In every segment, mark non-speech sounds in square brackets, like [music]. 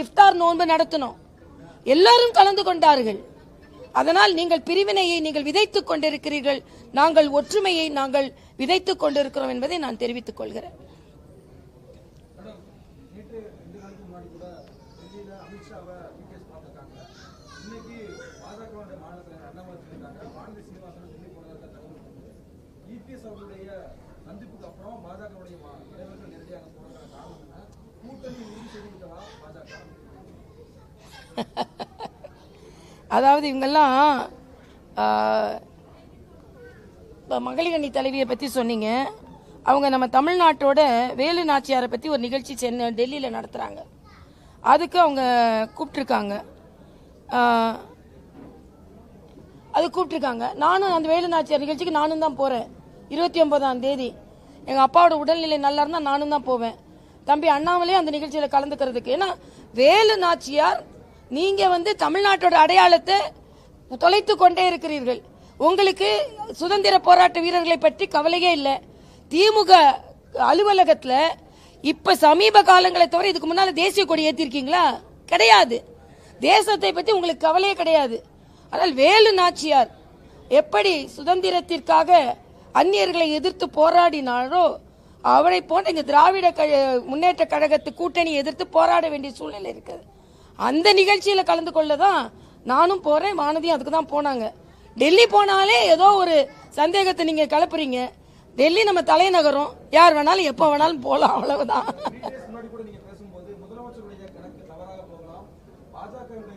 இஃப்தார் நோன்பு நடத்தினோம் எல்லாரும் கலந்து கொண்டார்கள். அதனால் நீங்கள் பிரிவினையை நீங்கள் விதைத்துக் கொண்டிருக்கிறீர்கள். நாங்கள் ஒற்றுமையை நாங்கள் விதைத்துக் கொண்டிருக்கிறோம் என்பதை நான் தெரிவித்துக் கொள்கிறேன். நேற்று ரெண்டு நாளுக்கு முன்னாடி கூட டெல்லியில அவர்களுடைய சந்திப்புக்கு அப்புறம் பாஜகவுடைய [laughs] அதாவது இவங்கெல்லாம் இப்போ இப்ப மகளிரணி தலைவியை பற்றி சொன்னீங்க. அவங்க நம்ம தமிழ்நாட்டோட வேலு நாச்சியாரை பற்றி ஒரு நிகழ்ச்சி சென்னை டெல்லியில் நடத்துகிறாங்க அதுக்கு அவங்க கூப்பிட்டுருக்காங்க. அது கூப்பிட்டுருக்காங்க. நானும் அந்த வேலு நாச்சியார் நிகழ்ச்சிக்கு நானும் தான் போகிறேன் இருபத்தி ஒன்பதாம் தேதி. எங்கள் அப்பாவோட உடல்நிலை நல்லா இருந்தால் நானும் தான் போவேன். தம்பி அண்ணாமலே அந்த நிகழ்ச்சியில் கலந்துக்கிறதுக்கு. ஏன்னா வேலு நாச்சியார் நீங்க வந்து தமிழ்நாட்டோட அடையாளத்தை தொலைத்து கொண்டே இருக்கிறீர்கள். உங்களுக்கு சுதந்திர போராட்ட வீரர்களை பற்றி கவலையே இல்லை. திமுக அலுவலகத்தில் இப்ப சமீப காலங்களை தவிர இதுக்கு முன்னால தேசிய கொடி ஏற்றிருக்கீங்களா கிடையாது. தேசத்தை பற்றி உங்களுக்கு கவலையே கிடையாது. ஆனால் வேலு நாச்சியார் எப்படி சுதந்திரத்திற்காக அந்நியர்களை எதிர்த்து போராடினாரோ அவரை போன்ற இங்கே திராவிட கழ- முன்னேற்ற கழகத்து கூட்டணி எதிர்த்து போராட வேண்டிய சூழ்நிலை இருக்குது. அந்த நிகழ்ச்சியில் கலந்து கொள்ள தான் நானும் போகிறேன் வானதியும் அதுக்கு தான் போனாங்க. டெல்லி போனாலே ஏதோ ஒரு சந்தேகத்தை நீங்கள் கலப்புறீங்க டெல்லி நம்ம தலைநகரம் யார் வேணாலும் எப்போ வேணாலும் போகலாம் அவ்வளவுதான்.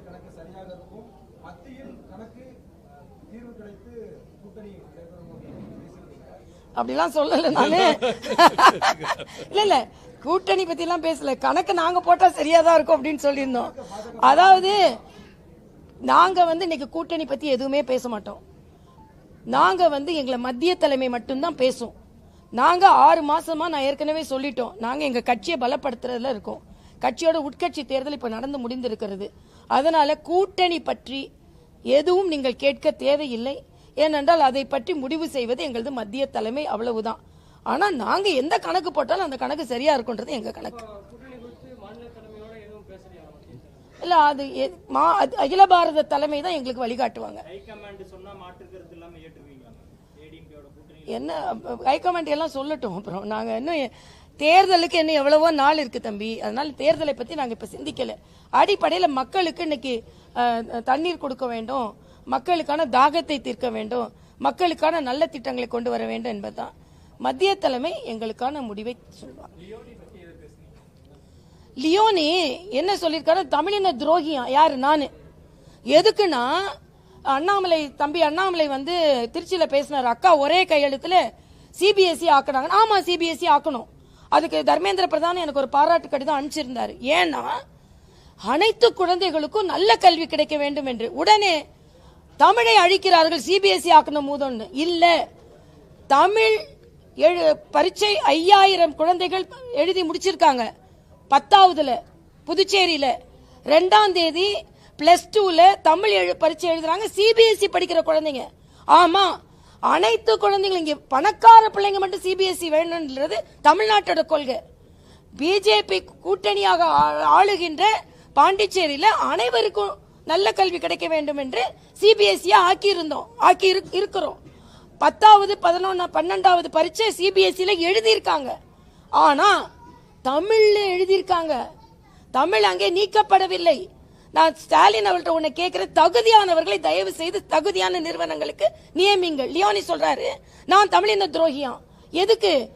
கணக்கு சரியாக இருக்கும் மத்தியில் கணக்கு தீர்வு கிடைத்து கூட்டணி அப்படிலாம் சொல்லல நானு [laughs] இல்ல இல்ல. கூட்டணி பத்தி எல்லாம் பேசல. கணக்கு நாங்க போட்டா சரியாதான் இருக்கும் அப்படின்னு சொல்லியிருந்தோம். அதாவது நாங்க வந்து இன்னைக்கு கூட்டணி பத்தி எதுவுமே பேச மாட்டோம். நாங்க வந்து எங்களை மத்திய தலைமை மட்டும்தான் பேசும். நாங்க ஆறு மாசமா நான் ஏற்கனவே சொல்லிட்டோம். நாங்க எங்க கட்சியை பலப்படுத்துறதுல இருக்கோம். கட்சியோட உட்கட்சி தேர்தல் இப்ப நடந்து முடிந்திருக்கிறது. அதனால கூட்டணி பற்றி எதுவும் நீங்கள் கேட்க தேவையில்லை. ஏனென்றால் அதை பற்றி முடிவு செய்வது எங்களது மத்திய தலைமை அவ்வளவுதான். ஆனால் நாங்கள் எந்த கணக்கு போட்டாலும் அந்த கணக்கு சரியா இருக்குன்றது எங்க கணக்கு. இல்ல அது எ- மா- அகில பாரத தலைமை தான் எங்களுக்கு வழிகாட்டுவாங்க. என்ன ஹைகமாண்ட் எல்லாம் சொல்லட்டும். அப்புறம் நாங்க இன்னும் தேர்தலுக்கு இன்னும் எவ்வளவோ நாள் இருக்கு தம்பி. அதனால தேர்தலை பத்தி நாங்க இப்ப சிந்திக்கல. அடிப்படையில மக்களுக்கு இன்னைக்கு தண்ணீர் கொடுக்க வேண்டும். மக்களுக்கான தாகத்தை தீர்க்க வேண்டும். மக்களுக்கான நல்ல திட்டங்களை கொண்டு வர வேண்டும் என்பதுதான். மத்திய தலைமை எங்களுக்கான முடிவை சொல்வார். லியோனி என்ன சொல்லியிருக்காரு? தமிழின துரோகியா? யாரு? நான். எதுக்குன்னா அண்ணாமலை தம்பி அண்ணாமலை வந்து திருச்சியில் பேசினார். அக்கா ஒரே கையெழுத்தில் சிபிஎஸ்சி ஆக்குனாங்க. ஆமாம் சிபிஎஸ்சி ஆக்கணும். அதுக்கு தர்மேந்திர பிரதான் எனக்கு ஒரு பாராட்டு கடிதம் அனுப்பிச்சிருந்தாரு. ஏன்னா அனைத்து குழந்தைகளுக்கும் நல்ல கல்வி கிடைக்க வேண்டும் என்று. உடனே தமிழை அழிக்கிறார்கள் சிபிஎஸ்இ ஆக்கணும் மூதொன்று இல்லை தமிழ் எழு- பரீட்சை ஐயாயிரம் குழந்தைகள் எழுதி முடிச்சிருக்காங்க. பத்தாவதுல புதுச்சேரியில. ரெண்டாம் தேதி பிளஸ் டூல தமிழ் எழு பரீட்சை எழுதுறாங்க சிபிஎஸ்இ படிக்கிற குழந்தைங்க. ஆமா அனைத்து குழந்தைங்களும் இங்கே பணக்கார பிள்ளைங்க மட்டும் சிபிஎஸ்இ வேணும்ன்றது தமிழ்நாட்டோட கொள்கை. பிஜேபி கூட்டணியாக ஆ- ஆளுகின்ற பாண்டிச்சேரியில் அனைவருக்கும் நல்ல கல்வி கிடைக்க வேண்டும் என்று சிபிஎஸ்இ ஆக்கியிருந்தோம். ஆக்கி இருக்கிறோம். பத்தாவது பதினொன்னா பன்னெண்டாவது பரீட்சை சிபிஎஸ்இல எழுதியிருக்காங்க. ஆனால் தமிழில் எழுதியிருக்காங்க. தமிழ் அங்கே நீக்கப்படவில்லை. நான் ஸ்டாலின் அவர்கிட்ட உன்னை கேட்குற தகுதியானவர்களை தயவு செய்து தகுதியான நிறுவனங்களுக்கு நியமிங்கள் லியோனி சொல்கிறாரு நான் தமிழின துரோகியாம் எதுக்கு?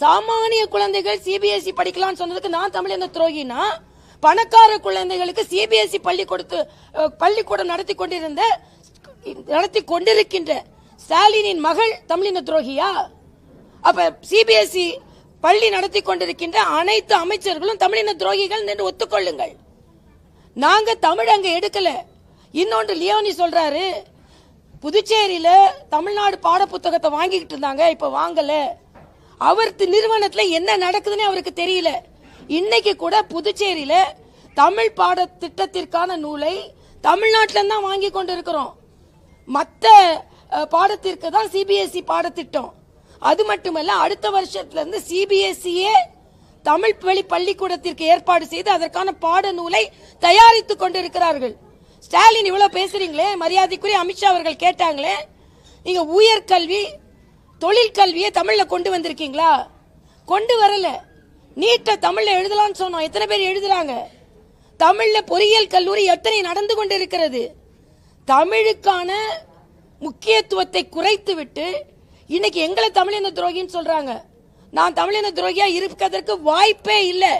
சாமானிய குழந்தைகள் சிபிஎஸ்இ படிக்கலாம்னு சொன்னதுக்கு நான் தமிழின துரோகினா பணக்கார குழந்தைகளுக்கு சிபிஎஸ்இ பள்ளி கொடுத்து பள்ளிக்கூடம் நடத்தி கொண்டிருந்த நடத்தி கொண்டிருக்கின்ற ஸ்டாலினின் மகள் தமிழின துரோகியா? அப்ப சிபிஎஸ்இ பள்ளி நடத்தி கொண்டிருக்கின்ற அனைத்து அமைச்சர்களும் தமிழின துரோகிகள் என்று ஒத்துக்கொள்ளுங்கள். நாங்க தமிழ் அங்க எடுக்கல. இன்னொன்று லியோனி சொல்றாரு புதுச்சேரியில தமிழ்நாடு பாட புத்தகத்தை வாங்கிக்கிட்டு இருந்தாங்க இப்ப வாங்கல. அவர் நிறுவனத்துல என்ன நடக்குதுன்னு அவருக்கு தெரியல. இன்னைக்கு கூட புதுச்சேரியில தமிழ் பாட திட்டத்திற்கான நூலை தமிழ்நாட்டில தான் வாங்கி கொண்டு இருக்கிறோம் மற்ற பாடத்திற்கு தான் சிபிஎஸ்இ பாடத்திட்டம். அது மட்டுமல்ல அடுத்த வருஷத்துல இருந்து சிபிஎஸ்இயே தமிழ் வழி பள்ளிக்கூடத்திற்கு ஏற்பாடு செய்து அதற்கான பாட நூலை தயாரித்துக் கொண்டிருக்கிறார்கள். ஸ்டாலின் இவ்வளவு பேசுறீங்களே மரியாதைக்குரிய அமித்ஷா அவர்கள் கேட்டாங்களே நீங்க உயர்கல்வி தொழில் கல்வியை தமிழ்ல கொண்டு வந்திருக்கீங்களா? கொண்டு வரல. நீட்ட தமிழில் எழுதலாம்னு சொன்னோம். எத்தனை பேர் எழுதுறாங்க? தமிழில் பொறியியல் கல்லூரி எத்தனை நடந்து கொண்டிருக்கிறது? தமிழுக்கான முக்கியத்துவத்தை குறைத்து விட்டு இன்னைக்கு எங்களை தமிழின துரோகின்னு சொல்றாங்க. நான் தமிழின துரோகியா இருப்பதற்கு வாய்ப்பே இல்லை.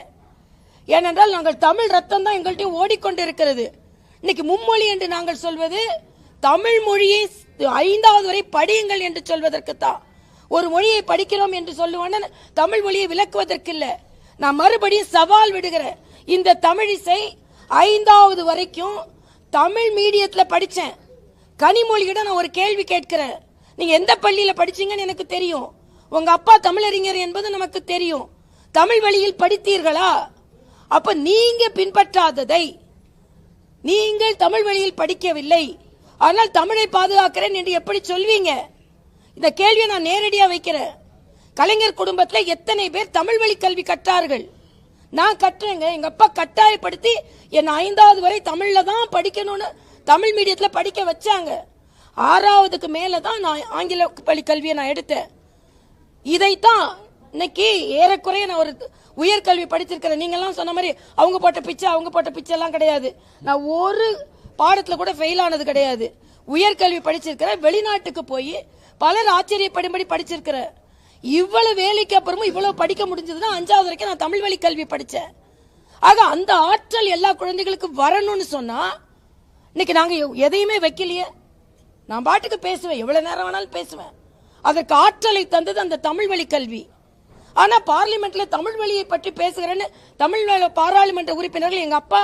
ஏனென்றால் நாங்கள் தமிழ் ரத்தம் தான் எங்கள்கிட்ட ஓடிக்கொண்டிருக்கிறது. இன்னைக்கு மும்மொழி என்று நாங்கள் சொல்வது தமிழ் மொழியை ஐந்தாவது வரை படியுங்கள் என்று சொல்வதற்கு தான் ஒரு மொழியை படிக்கிறோம் என்று சொல்லுவோம் தமிழ் மொழியை விளக்குவதற்கு இல்லை நான் மறுபடியும் சவால் விடுகிறேன். இந்த தமிழிசை ஐந்தாவது வரைக்கும் தமிழ் மீடியத்தில் படித்தேன் கனிமொழியிடம் நான் ஒரு கேள்வி கேட்கிறேன். நீங்கள் எந்த பள்ளியில் படிச்சீங்கன்னு எனக்கு தெரியும். உங்கள் அப்பா தமிழறிஞர் என்பது நமக்கு தெரியும். தமிழ் வழியில் படித்தீர்களா? அப்போ நீங்கள் பின்பற்றாததை. நீங்கள் தமிழ் வழியில் படிக்கவில்லை. ஆனால் தமிழை பாதுகாக்கிறேன் என்று எப்படி சொல்வீங்க? இந்த கேள்வியை நான் நேரடியாக வைக்கிறேன். கலைஞர் குடும்பத்தில் எத்தனை பேர் தமிழ் வழி கல்வி கற்றார்கள்? நான் கட்டுறேங்க எங்கள் அப்பா கட்டாயப்படுத்தி என்னை ஐந்தாவது வரை தமிழில் தான் படிக்கணும்னு தமிழ் மீடியத்தில் படிக்க வச்சாங்க. ஆறாவதுக்கு மேலே தான் நான் ஆங்கில பள்ளி கல்வியை நான் எடுத்தேன். இதைத்தான் இன்னைக்கு ஏறக்குறைய நான் ஒரு உயர்கல்வி படிச்சிருக்கிறேன். நீங்கள்லாம் சொன்ன மாதிரி அவங்க போட்ட பிச்சை அவங்க போட்ட பிச்சை எல்லாம் கிடையாது. நான் ஒரு பாடத்தில் கூட ஃபெயில் ஆனது கிடையாது. உயர்கல்வி படிச்சிருக்கிறேன். வெளிநாட்டுக்கு போய் பலர் ஆச்சரியப்படும்படி படிச்சிருக்கிறேன் இவ்வளவு வேலைக்கு அப்புறமும் இவ்வளவு படிக்க முடிஞ்சதுன்னா அஞ்சாவது வரைக்கும் நான் தமிழ் வழி கல்வி படித்தேன் ஆக அந்த ஆற்றல் எல்லா குழந்தைகளுக்கும் வரணும்னு சொன்னா இன்னைக்கு நாங்க எதையுமே வைக்கலையே. நான் பாட்டுக்கு பேசுவேன். எவ்வளவு நேரம் வேணாலும் பேசுவேன். அதற்கு ஆற்றலை தந்தது அந்த தமிழ் வழி கல்வி. ஆனா பார்லிமெண்ட்ல தமிழ் வழியை பற்றி பேசுகிறேன்னு தமிழ் பாராளுமன்ற உறுப்பினர்கள் எங்க அப்பா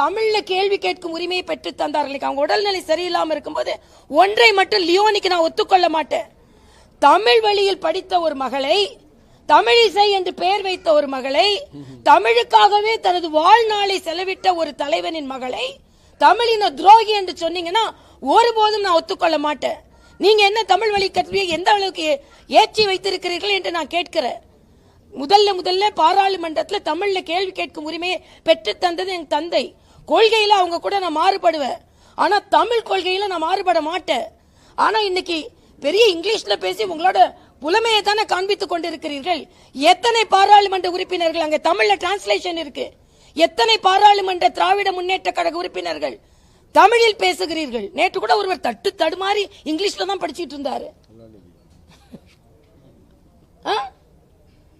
தமிழ்ல கேள்வி கேட்கும் உரிமையை பெற்று தந்தார்கள். அவங்க உடல்நிலை சரியில்லாம இருக்கும்போது ஒன்றை மட்டும் லியோனிக்கு நான் ஒத்துக்கொள்ள மாட்டேன். தமிழ் வழியில் படித்த ஒரு மகளை தமிழிசை என்று பெயர் வைத்த ஒரு மகளை தமிழுக்காகவே தனது வாழ்நாளை செலவிட்ட ஒரு தலைவனின் மகளை தமிழின துரோகி என்று சொன்னீங்கன்னா ஒருபோதும் நான் ஒத்துக்கொள்ள மாட்டேன். நீங்க என்ன தமிழ் வழி கல்வியை எந்த அளவுக்கு ஏற்றி வைத்திருக்கிறீர்கள் என்று நான் கேட்கிறேன். முதல்ல முதல்ல பாராளுமன்றத்தில் தமிழில் கேள்வி கேட்கும் உரிமையை பெற்றுத்தந்தது என் தந்தை. கொள்கையில் அவங்க கூட நான் மாறுபடுவேன். ஆனால் தமிழ் கொள்கையில் நான் மாறுபட மாட்டேன். ஆனால் இன்னைக்கு பெரிய இங்கிலீஷில் பேசி உங்களோட புலமையை தானே காண்பித்துக் கொண்டிருக்கிறீர்கள். எத்தனை பாராளுமன்ற உறுப்பினர்கள் அங்கே தமிழில் டிரான்ஸ்லேஷன் இருக்கு. எத்தனை பாராளுமன்ற திராவிட முன்னேற்ற கழக உறுப்பினர்கள் தமிழில் பேசுகிறீர்கள். நேற்று கூட ஒருவர் தட்டு தடுமாறி இங்கிலீஷில் தான் படிச்சுட்டு இருந்தாரு. ஆ?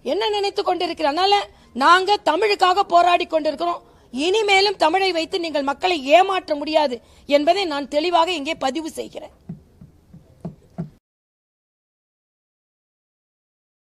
என்ன நினைத்து கொண்டிருக்கிறனால நாங்க தமிழுக்காக போராடி கொண்டிருக்கிறோம். இனிமேலும் தமிழை வைத்து நீங்கள் மக்களை ஏமாற்ற முடியாது என்பதை நான் தெளிவாக இங்கே பதிவு செய்கிறேன்.